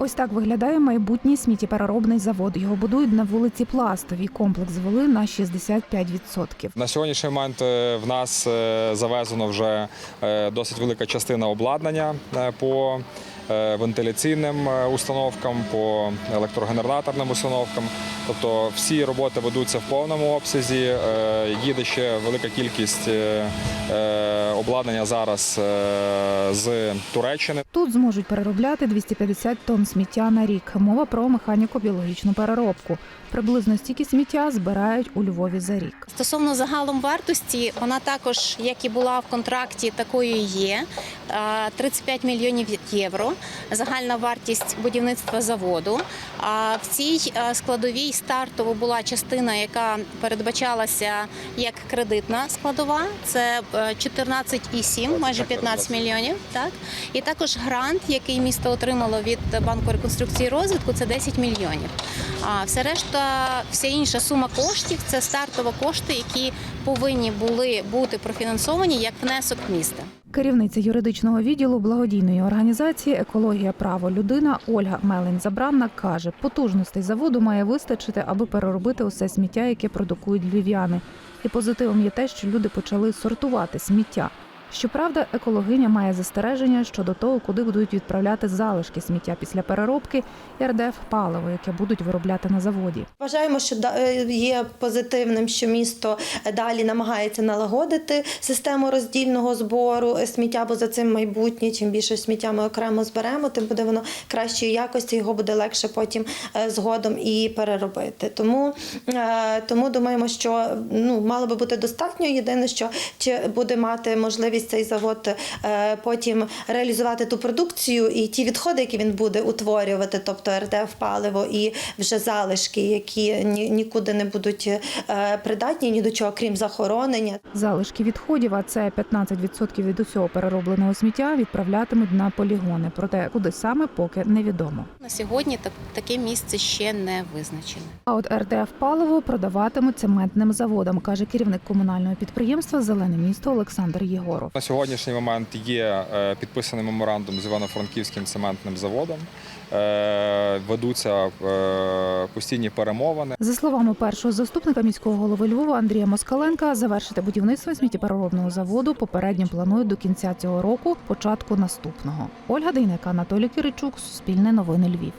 Ось так виглядає майбутній сміттєпереробний завод. Його будують на вулиці Пластовій. Комплекс звели на 65%. На сьогоднішній момент е, в нас е, завезено вже е, досить велика частина обладнання по вентиляційним е, установкам, по електрогенераторним установкам. Тобто всі роботи ведуться в повному обсязі. Е, Їде ще велика кількість е, е, обладнання зараз е, з Туреччини. Тут зможуть переробляти 250 тонн сміття на рік. Мова про механіко-біологічну переробку. Приблизно стільки сміття збирають у Львові за рік. Стосовно загалом вартості, вона також, як і була в контракті, такою і є. Е, 35 мільйонів євро. Загальна вартість будівництва заводу. А в цій е, складовій стартово була частина, яка передбачалася як кредитна складова. Це е, 14,7, майже 15 мільйонів. Так і також грант, який місто отримало від банку реконструкції і розвитку, це 10 мільйонів. А все решта, вся інша сума коштів це стартові кошти, які повинні були бути профінансовані як внесок міста. Керівниця юридичного відділу благодійної організації Екологія право людина Ольга Мелень Забранна каже, потужностей заводу має вистачити, аби переробити усе сміття, яке продукують львів'яни. І позитивом є те, що люди почали сортувати сміття. Щоправда, екологиня має застереження щодо того, куди будуть відправляти залишки сміття після переробки і РДФ паливо, яке будуть виробляти на заводі. Вважаємо, що е, є позитивним, що місто далі намагається налагодити систему роздільного збору сміття, бо за цим майбутнє. Чим більше сміття ми окремо зберемо, тим буде воно кращої якості, його буде легше потім е, згодом і переробити. Тому, е, тому думаємо, що ну мало би бути достатньо. Єдине, що чи буде мати можливість цей завод е, потім реалізувати ту продукцію і ті відходи, які він буде утворювати, тобто РДФ паливо і вже залишки, які нікуди не будуть е, придатні ні до чого, крім захоронення. Залишки відходів, а це 15% від усього переробленого сміття, відправлятимуть на полігони. Проте куди саме поки невідомо. На сьогодні так, таке місце ще не визначене. А от РДФ паливо продаватимуть цементним заводам, каже керівник комунального підприємства Зелене місто Олександр Єгоров. На сьогоднішній момент є е, підписаний меморандум з Івано-Франківським цементним заводом. Е, Ведуться е, постійні перемовини. За словами першого заступника міського голови Львова Андрія Москаленка, завершити будівництво сміттєпереробного заводу попередньо планують до кінця цього року, початку наступного. Ольга Дейнека, Анатолій Киричук, Суспільне новини Львів.